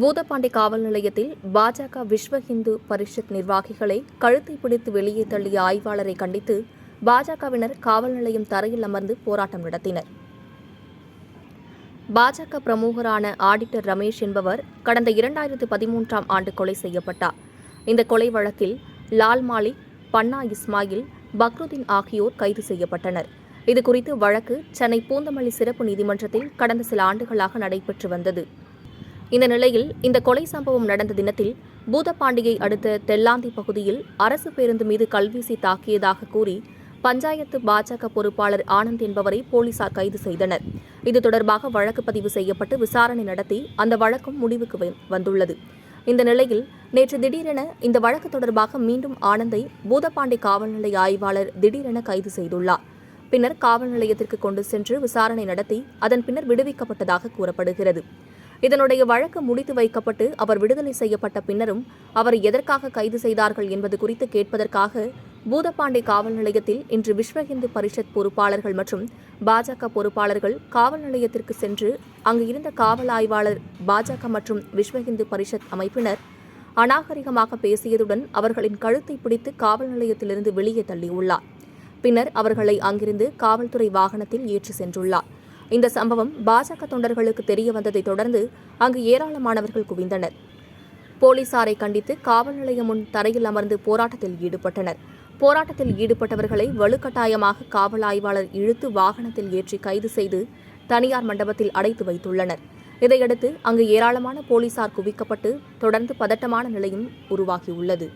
பூதப்பாண்டி காவல் நிலையத்தில் பாஜக விஸ்வ ஹிந்து பரிஷத் நிர்வாகிகளை கழுத்தை பிடித்து வெளியே தள்ளிய ஆய்வாளரை கண்டித்து பாஜகவினர் காவல் நிலையம் தரையில் அமர்ந்து போராட்டம் நடத்தினர். பாஜக பிரமுகரான ஆடிட்டர் ரமேஷ் என்பவர் கடந்த இரண்டாயிரத்து பதிமூன்றாம் ஆண்டு கொலை செய்யப்பட்டார். இந்த கொலை வழக்கில் லால் மாலிக் பன்னா இஸ்மாயில் பக்ருதீன் ஆகியோர் கைது செய்யப்பட்டனர். இதுகுறித்து வழக்கு சென்னை பூந்தமல்லி சிறப்பு நீதிமன்றத்தில் கடந்த சில ஆண்டுகளாக நடைபெற்று வந்தது. இந்த நிலையில் இந்த கொலை சம்பவம் நடந்த தினத்தில் பூதப்பாண்டியை அடுத்த தெல்லாந்தி பகுதியில் அரசு பேருந்து மீது கல்வீசி தாக்கியதாக கூறி பஞ்சாயத்து பாஜக பொறுப்பாளர் ஆனந்த் என்பவரை போலீசார் கைது செய்தனர். இது தொடர்பாக வழக்கு பதிவு செய்யப்பட்டு விசாரணை நடத்தி அந்த வழக்கும் முடிவுக்கு வந்துள்ளது. இந்த நிலையில் நேற்று திடீரென இந்த வழக்கு தொடர்பாக மீண்டும் ஆனந்தை பூதப்பாண்டி காவல் நிலைய ஆய்வாளர் திடீரென கைது செய்துள்ளார். பின்னர் காவல் நிலையத்திற்கு கொண்டு சென்று விசாரணை நடத்தி அதன் பின்னர் விடுவிக்கப்பட்டதாக கூறப்படுகிறது. இதனுடைய வழக்கு முடித்து வைக்கப்பட்டு அவர் விடுதலை செய்யப்பட்ட பின்னரும் அவரை எதற்காக கைது செய்தார்கள் என்பது குறித்து கேட்பதற்காக பூதப்பாண்டே காவல் நிலையத்தில் இன்று விஸ்வ இந்து பரிஷத் பொறுப்பாளர்கள் மற்றும் பாஜக பொறுப்பாளர்கள் காவல் நிலையத்திற்கு சென்று அங்கு இருந்த காவல் ஆய்வாளர் பாஜக மற்றும் விஸ்வ இந்து பரிஷத் அமைப்பினர் அநாகரிகமாக பேசியதுடன் அவர்களின் கழுத்தை பிடித்து காவல் நிலையத்திலிருந்து வெளியே தள்ளியுள்ளார். பின்னர் அவர்களை அங்கிருந்து காவல்துறை வாகனத்தில் ஏற்றி சென்றுள்ளார். இந்த சம்பவம் பாஜக தொண்டர்களுக்கு தெரிய வந்ததைத் தொடர்ந்து அங்கு ஏராளமானவர்கள் குவிந்தனர். போலீசாரை கண்டித்து காவல் நிலையம் முன் தரையில் அமர்ந்து போராட்டத்தில் ஈடுபட்டனர். போராட்டத்தில் ஈடுபட்டவர்களை வலுக்கட்டாயமாக காவல் ஆய்வாளர் இழுத்து வாகனத்தில் ஏற்றி கைது செய்து தனியார் மண்டபத்தில் அடைத்து வைத்துள்ளனர். இதையடுத்து அங்கு ஏராளமான போலீசார் குவிக்கப்பட்டு தொடர்ந்து பதட்டமான நிலையும் உருவாகியுள்ளது.